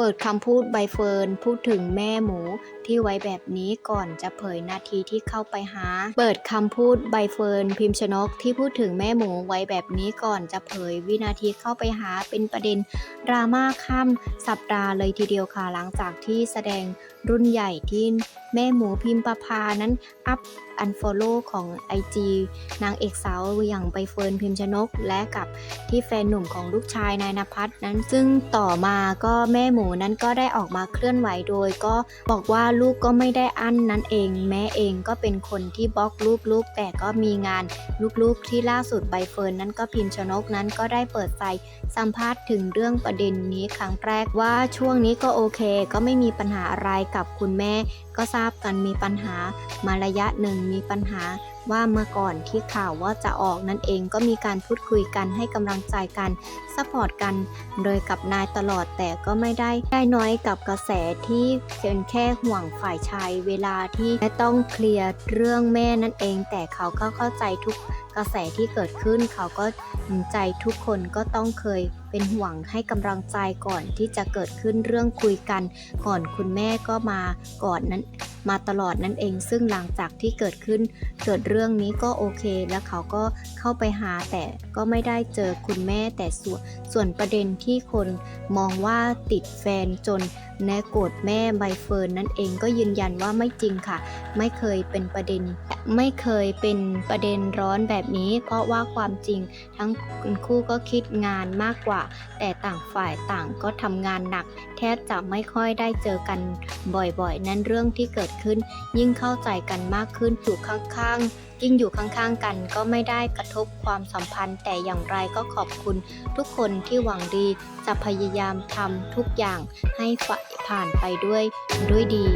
เปิดคำพูดใบเฟิร์นพูดถึงแม่หมูที่ไว้แบบนี้ก่อนจะเผยนาทีที่เข้าไปหา เปิดคำพูดใบเฟิร์นพิมพ์ชนกที่พูดถึงแม่หมูไว้แบบนี้ก่อนจะเผยวินาทีเข้าไปหาเป็นประเด็นดราม่าข้ามสัปดาห์เลยทีเดียวค่ะหลังจากที่แสดงรุ่นใหญ่ที่แม่หมูพิมพ์ประพานั้น อัพอันฟอลโล่ของ IG นางเอกสาวอย่างใบเฟิร์นพิมพ์ชนก และกับที่แฟนหนุ่มของลูกชายนายนภัสนั้น ซึ่งต่อมาก็แม่หมูนั้นก็ได้ออกมาเคลื่อนไหวโดย ก็บอกว่าลูกก็ไม่ได้อั้นนั่นเอง แม่เองก็เป็นคนที่บล็อกรูปลูกแต่ก็มีงานลูกๆที่ล่าสุดใบเฟิร์นนั้นก็พิมพ์ชนกนั้นก็ได้เปิดใจสัมภาษณ์ถึงเรื่องประเด็นนี้ครั้งแรกว่าช่วงนี้ก็โอเค ก็ไม่มีปัญหาอะไรกับคุณแม่ ก็ทราบกันมีปัญหามาระยะหนึ่งมีปัญหาว่าเมื่อก่อนที่ข่าวว่าจะออกนั่นเองก็มีการพูดคุยกันให้กำลังใจกันซัพพอร์ตกัน โดยกับนายตลอดแต่ก็ไม่ได้ได้น้อยกับกระแสที่เพียงแค่ห่วงฝ่ายชายเวลาที่ไม่ต้องเคลียร์เรื่องแม่นั่นเอง แต่เขาก็เข้าใจทุกกระแสที่เกิดขึ้น เขาก็ใจทุกคนก็ต้องเคยเป็นห่วงให้กำลังใจก่อนที่จะเกิดขึ้นเรื่องคุยกัน ก่อนคุณแม่ก็มาก่อนนั้น week. มาตลอดนั่นเอง ซึ่งหลังจากที่เกิดขึ้นเกิดเรื่องนี้ก็โอเค แล้วเขาก็เข้าไปหาแต่ก็ไม่ได้เจอคุณแม่แต่ส่วนส่วนประเด็นที่คนมองว่าติดแฟนจนแนโกรธแม่ใบเฟิร์นนั่นเองก็ยืนยันว่าไม่จริงค่ะ ไม่เคยเป็นประเด็น ไม่เคยเป็นประเด็นร้อนแบบนี้ เพราะว่าความจริงทั้งคู่ก็คิดงานมากกว่า แต่ต่างฝ่ายต่างก็ทำงานหนัก แทบจะไม่ค่อยได้เจอกันบ่อยๆ นั่นเรื่องที่เกิดขึ้น ยิ่งเข้าใจกันมากขึ้นอยู่ข้างๆยิ่งอยู่ข้างๆกันก็ไม่ได้กระทบความสัมพันธ์ แต่อย่างไรก็ขอบคุณ ทุกคนที่หวังดีจะพยายามทำทุกอย่างให้ฝ่ายผ่านไปด้วยด้วยดี